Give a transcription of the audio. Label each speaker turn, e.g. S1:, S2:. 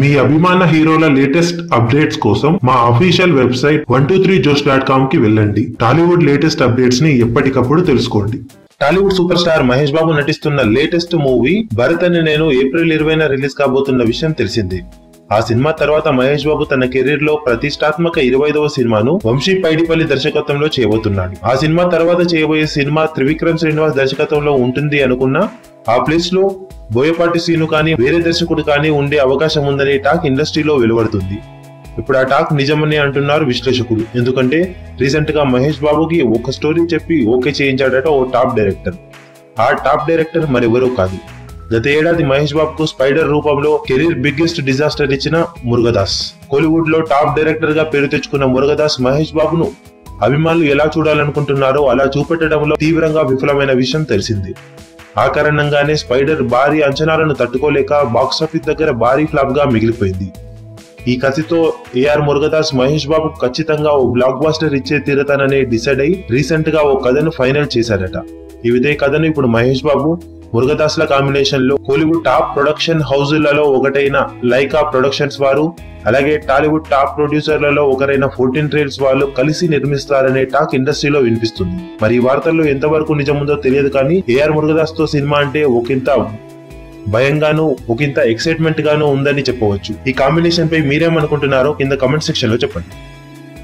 S1: మీ అభిమాన హీరోల latest updates కోసం మా official website one two three Josh dot కామ్కి వెళ్ళండి. టాలీవుడ్ లేటెస్ట్ అప్డేట్స్ని ఎప్పటికప్పుడు తెలుసుకోండి.
S2: టాలీవుడ్ సూపర్ స్టార్ మహేష్ బాబు నటిస్తున్న లేటెస్ట్ మూవీ భరత్ అని నేను ఏప్రిల్ ఇరవైన రిలీజ్ కాబోతున్న విషయం తెలిసిందే. ఆ సినిమా తర్వాత మహేష్ బాబు తన కెరీర్లో ప్రతిష్టాత్మక ఇరవైదవ సినిమాను వంశీ పైడిపల్లి దర్శకత్వంలో చేయబోతున్నాడు. ఆ సినిమా తర్వాత చేయబోయే సినిమా త్రివిక్రమ్ శ్రీనివాస్ దర్శకత్వంలో ఉంటుంది అనుకున్నా ఆ ప్లేస్లో బోయపాటి సీను కానీ వేరే దర్శకుడు కానీ ఉండే అవకాశం ఉందని టాక్ ఇండస్ట్రీలో వెలువడుతుంది. ఇప్పుడు ఆ టాక్ నిజమని అంటున్నారు విశ్లేషకులు. ఎందుకంటే రీసెంట్గా మహేష్ బాబుకి ఒక స్టోరీ చెప్పి ఓకే చేయించాడట ఓ టాప్ డైరెక్టర్. ఆ టాప్ డైరెక్టర్ మరెవరూ కాదు. గత ఏడాది మహేష్ బాబుకు స్పైడర్ రూపంలో కెరీర్ బిగ్గెస్ట్ డిజాస్టర్ ఇచ్చిన మురుగదాస్. కోలీవుడ్లో టాప్ డైరెక్టర్గా పేరు తెచ్చుకున్న మురుగదాస్ మహేష్ బాబును అభిమానులు ఎలా చూడాలనుకుంటున్నారో అలా చూపెట్టడంలో తీవ్రంగా విఫలమైన విషయం తెలిసింది. ఆ కారణంగానే స్పైడర్ భారీ అంచనాలను తట్టుకోలేక బాక్సాఫీస్ దగ్గర భారీ ఫ్లాప్గా మిగిలిపోయింది. ఈ కథతో ఏఆర్ మురుగదాస్ మహేష్ బాబు ఖచ్చితంగా ఓ బ్లాక్ బాస్టర్ ఇచ్చే తీరతానని డిసైడ్ అయి రీసెంట్గా ఓ కథను ఫైనల్ చేశారట. ఇదే కథను ఇప్పుడు మహేష్ బాబు మురుగదాస్ల కాంబినేషన్లో కోలీవుడ్ టాప్ ప్రొడక్షన్ హౌజులలో ఒకటైన లైకా ప్రొడక్షన్స్ వారు అలాగే టాలీవుడ్ టాప్ ప్రొడ్యూసర్లలో ఒకరైన ఫోర్టీన్ ట్రేల్స్ వాళ్ళు కలిసి నిర్మిస్తారనే టాక్ ఇండస్ట్రీలో వినిపిస్తుంది. మరి ఈ వార్తల్లో ఎంతవరకు నిజముందో తెలియదు కానీ ఏఆర్ మురుగదాస్తో సినిమా అంటే ఒకంత భయంగాను ఒకంత ఎక్సైట్మెంట్ గాను ఉందని చెప్పవచ్చు. ఈ కాంబినేషన్ పై మీరేమనుకుంటున్నారో కింద కమెంట్ సెక్షన్లో చెప్పండి.